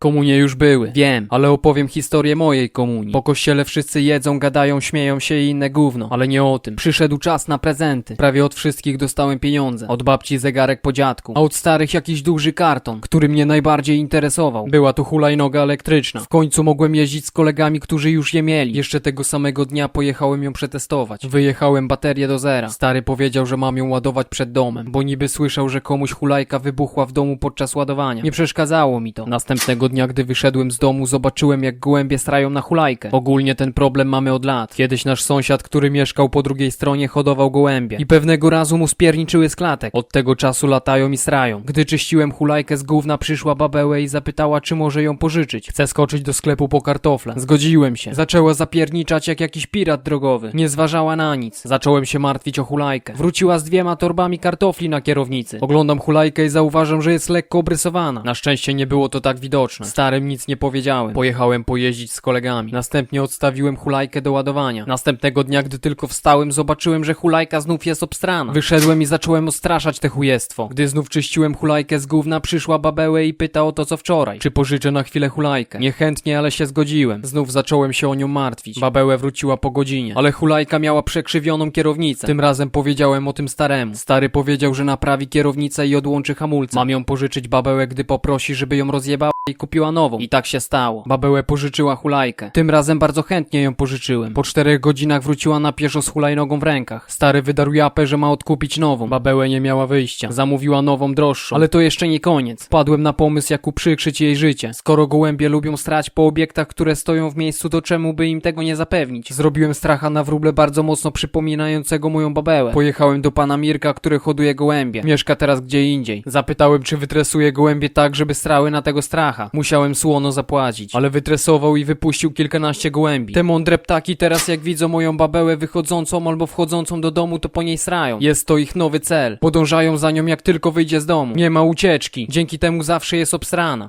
Komunie już były, wiem, ale opowiem historię mojej komunii. Po kościele wszyscy jedzą, gadają, śmieją się i inne gówno, ale nie o tym. Przyszedł czas na prezenty. Prawie od wszystkich dostałem pieniądze. Od babci zegarek po dziadku, a od starych jakiś duży karton, który mnie najbardziej interesował. Była to hulajnoga elektryczna. W końcu mogłem jeździć z kolegami, którzy już je mieli. Jeszcze tego samego dnia pojechałem ją przetestować. Wyjechałem baterię do zera. Stary powiedział, że mam ją ładować przed domem, bo niby słyszał, że komuś hulajka wybuchła w domu podczas ładowania. Nie przeszkadzało mi to. Następnego dnia, gdy wyszedłem z domu, zobaczyłem jak gołębie strają na hulajkę. Ogólnie ten problem mamy od lat. Kiedyś nasz sąsiad, który mieszkał po drugiej stronie, hodował gołębie. I pewnego razu mu spierniczyły z klatek. Od tego czasu latają i strają. Gdy czyściłem hulajkę z gówna, przyszła babełę i zapytała, czy może ją pożyczyć. Chcę skoczyć do sklepu po kartofle. Zgodziłem się. Zaczęła zapierniczać jak jakiś pirat drogowy. Nie zważała na nic. Zacząłem się martwić o hulajkę. Wróciła z dwiema torbami kartofli na kierownicy. Oglądam hulajkę i zauważam, że jest lekko obrysowana. Na szczęście nie było to tak widoczne. Starym nic nie powiedziałem. Pojechałem pojeździć z kolegami. Następnie odstawiłem hulajkę do ładowania. Następnego dnia, gdy tylko wstałem, zobaczyłem, że hulajka znów jest obstrana. Wyszedłem i zacząłem ostraszać te chujestwo. Gdy znów czyściłem hulajkę z gówna, przyszła babełę i pyta o to, co wczoraj. Czy pożyczę na chwilę hulajkę? Niechętnie, ale się zgodziłem. Znów zacząłem się o nią martwić. Babełę wróciła po godzinie. Ale hulajka miała przekrzywioną kierownicę. Tym razem powiedziałem o tym staremu. Stary powiedział, że naprawi kierownicę i odłączy hamulce. Mam ją pożyczyć babełę, gdy poprosi, żeby ją rozjebała i nową. I tak się stało. Babełę pożyczyła hulajkę. Tym razem bardzo chętnie ją pożyczyłem. Po czterech godzinach wróciła na pieszo z hulajnogą w rękach. Stary wydarł japę, że ma odkupić nową. Babełę nie miała wyjścia. Zamówiła nową, droższą. Ale to jeszcze nie koniec. Wpadłem na pomysł, jak uprzykrzyć jej życie. Skoro gołębie lubią strać po obiektach, które stoją w miejscu, to czemu by im tego nie zapewnić? Zrobiłem stracha na wróble bardzo mocno przypominającego moją babełę. Pojechałem do pana Mirka, który hoduje gołębie. Mieszka teraz gdzie indziej. Zapytałem, czy wytresuje gołębie tak, żeby strały na tego stracha. Musiałem słono zapłacić. Ale wytresował i wypuścił kilkanaście gołębi. Te mądre ptaki teraz jak widzą moją babełę wychodzącą albo wchodzącą do domu, to po niej srają. Jest to ich nowy cel. Podążają za nią jak tylko wyjdzie z domu. Nie ma ucieczki. Dzięki temu zawsze jest obsrana.